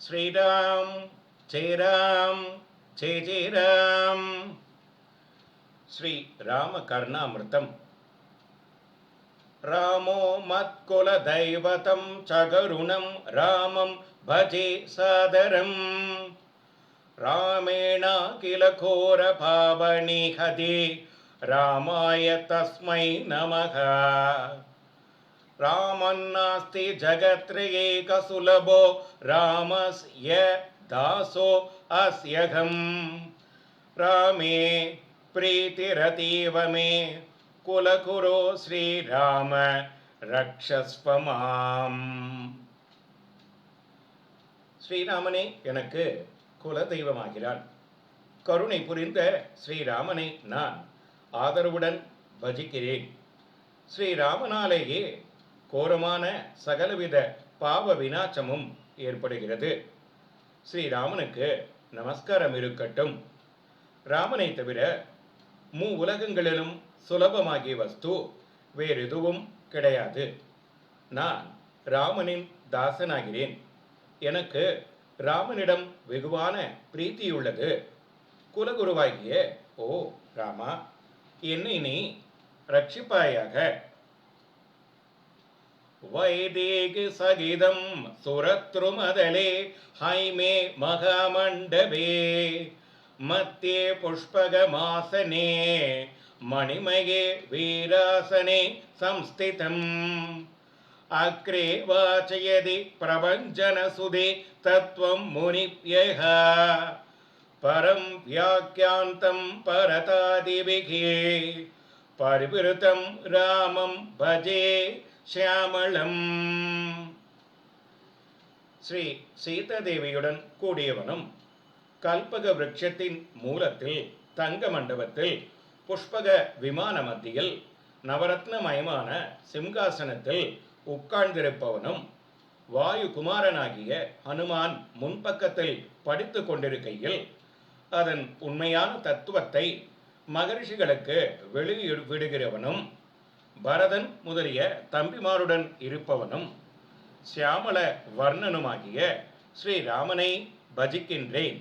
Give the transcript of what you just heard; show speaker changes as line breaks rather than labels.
श्रीराम श्रीरामकर्णामृतं रामो मत्कुलदैवतं चगरुणं रामं भजे सादरम्। सादरं रामेणा किलखोर रामाय तस्मै नमः। रामन्नास्ति जगत्रेकसुलभो रामस्य दासो अस्यघम् रामे प्रीतिरतीव मे कुलकुरो श्रीराम ரக்ஷஸ்வ மாம் ஸ்ரீராமனே எனக்கு குல தெய்வமாகிறான் கருணை புரிந்த ஸ்ரீராமனை நான் ஆதரவுடன் பஜிக்கிறேன் ஸ்ரீராமனாலேயே கோரமான சகலவித பாவ வினாச்சமும் ஏற்படுகிறது. ஸ்ரீராமனுக்கு நமஸ்காரம் இருக்கட்டும். ராமனை தவிர மூ உலகங்களிலும் சுலபமாகிய வஸ்து வேறு எதுவும் கிடையாது. நான் ராமனின் தாசனாகிறேன். எனக்கு ராமனிடம் வெகுவான பிரீத்தியுள்ளது குலகுருவாகிய ஓ ராமா என்னை நீ ரட்சிப்பாயாக வைதேகு சகிதம் சுரத்ரு மதலே ஹைமே மகாமண்டபே மத்தியே புஷ்பகமாசனே மணிமயே வீராசனே சம்ஸ்திதம். அக்ரே வாச்சயதி பிரபஞ்சனசுதே தத்துவம் முனிப்யக பரம் வியாக்கியாந்தம் பரதாதிபிகே பரிவிருத்தம் ராமம் பஜே சியாமளம் ஸ்ரீ சீதாதேவியுடன் கூடியவனும் கல்பக விருட்சத்தின் மூலத்தில் தங்க மண்டபத்தில் புஷ்பக விமான மத்தியில் நவரத்னமயமான சிம்காசனத்தில் உட்கார்ந்திருப்பவனும் வாயு குமாரனாகிய ஹனுமான் முன்பக்கத்தில் படித்து கொண்டிருக்கையில் அதன் உண்மையான தத்துவத்தை மகரிஷிகளுக்கு வெளியிடுகிறவனும் பரதன் முதலிய தம்பிமாருடன் இருப்பவனும் சியாமல வர்ணனுமாகிய ஸ்ரீராமனை பஜிக்கின்றேன்.